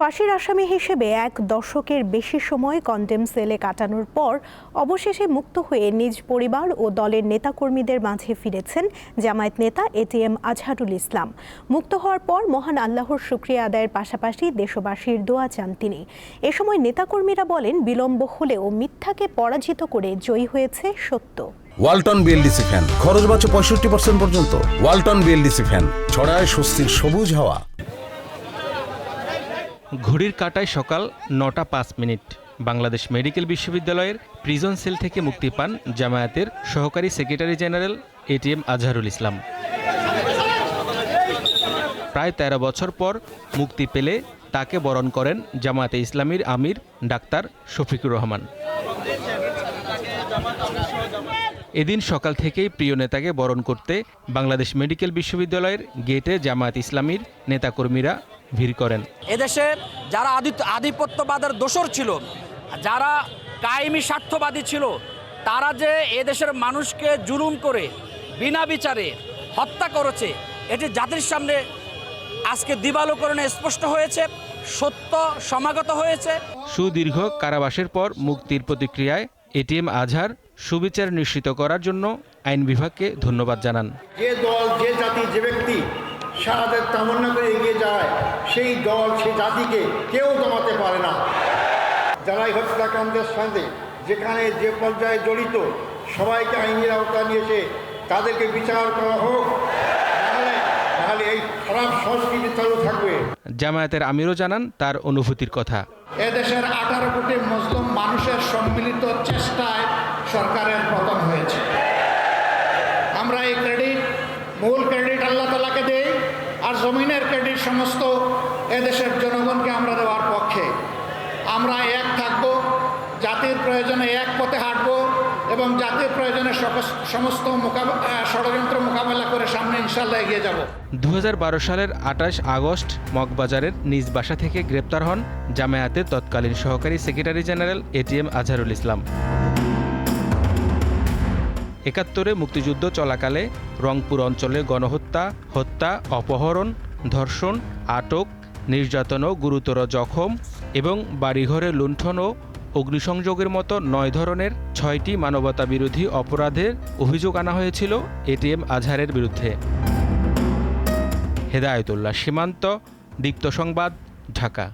ফাঁসির আসামি হিসেবে এক দশকের বেশি সময় কন্টেম সেলে কাটানোর পর অবশেষে মুক্ত হয়ে নিজ পরিবার ও দলের নেতাকর্মীদের মাঝে ফিরেছেন জামায়াত নেতা এটিএম আজহারুল ইসলাম। মুক্ত হওয়ার পর মহান আল্লাহর শুক্রিয়া আদায়ের পাশাপাশি দেশবাসীর দোয়া চান তিনি। এ সময় নেতাকর্মীরা বলেন, বিলম্ব হলেও মিথ্যাকে পরাজিত করে জয়ী হয়েছে সত্য। Walton BLDC fan. খরচ বাঁচে পঁয়ষট্টি পার্সেন্ট পর্যন্ত। Walton BLDC fan. ছড়ায় স্বস্তির সবুজ হাওয়া। ঘড়ির কাটায় সকাল নটা পাঁচ মিনিট। বাংলাদেশ মেডিকেল বিশ্ববিদ্যালয়ের প্রিজন সেল থেকে মুক্তি পান জামায়াতের সহকারী secretary general ATM Azharul Islam. প্রায় ১৩ বছর পর মুক্তি পেলে তাকে বরণ করেন জামায়াতে ইসলামীর আমির ডাক্তার শফিকুর রহমান। এদিন সকাল থেকেই প্রিয় নেতাকে বরণ করতে বাংলাদেশ মেডিকেল বিশ্ববিদ্যালয়ের গেটে জামায়াত ইসলামীর নেতাকর্মীরা ভিড় করেন। এদেশে যারা আধিপত্যবাদের দোসর ছিল যারা কায়েমি স্বার্থবাদী ছিল তারা যে এদেশের মানুষকে জুলুম করে বিনা বিচারে হত্যা করেছে এটি জাতির সামনে আজকে দিবালোকরণে স্পষ্ট হয়েছে সত্য সমাগত হয়েছে। সুদীর্ঘ কারাবাসের পর মুক্তির প্রতিক্রিয়ায় এটিএম আজহার সুবিচার নিশ্চিত করার জন্য আইন বিভাগকে ধন্যবাদ জানান। যে দল যে জাতি যে ব্যক্তি শাহাদের তামান্না করে এগিয়ে যায় সেই দল সেই জাতিকে কেউ দমাতে পারে না। যারা এই হত্যাকাণ্ডের সাথে যেখানে যে পর্যায়ে জড়িত সবাইকে আইনের আওতায় নিয়েছে তাদেরকে বিচার করা হোক নাহলে এই খারাপ সংস্কৃতি চালু থাকবে। জামায়াতের আমিরও জানান তার অনুভূতির কথা। এদেশের আঠারো কোটি মুসলিম মানুষের সম্মিলিত চেষ্টায় সরকারের পতন হয়েছে। আমরা এই ক্রেডিট মূল ক্রেডিট আল্লাহ তালাকে দেই, আর জমিনের ক্রেডিট সমস্ত এদেশের জনগণকে আমরা দেওয়ার পক্ষে। আমরা এক থাকব, জাতির প্রয়োজনে এক পথে হাঁটব এবং জাতির প্রয়োজনে সমস্ত ষড়যন্ত্র মোকাবেলা করে সামনে ইনশাল্লাহ এগিয়ে যাব। দু হাজার বারো সালের আঠাশ আগস্ট মগবাজারের নিজ বাসা থেকে গ্রেপ্তার হন জামায়াতের তৎকালীন সহকারী secretary general ATM Azharul Islam. একাত্তরে মুক্তিযুদ্ধ চলাকালে রংপুর অঞ্চলে গণহত্যা, হত্যা, অপহরণ, ধর্ষণ, আটক, নির্যাতন ও গুরুতর জখম এবং বাড়িঘরে লুণ্ঠন ও অগ্নিসংযোগের মতো নয় ধরনের ছয়টি মানবতা বিরোধী অপরাধের অভিযোগ আনা হয়েছিল এটিএম আজহারের বিরুদ্ধে। হেদায়তুল্লাহ, সীমান্ত, দীপ্ত সংবাদ, ঢাকা।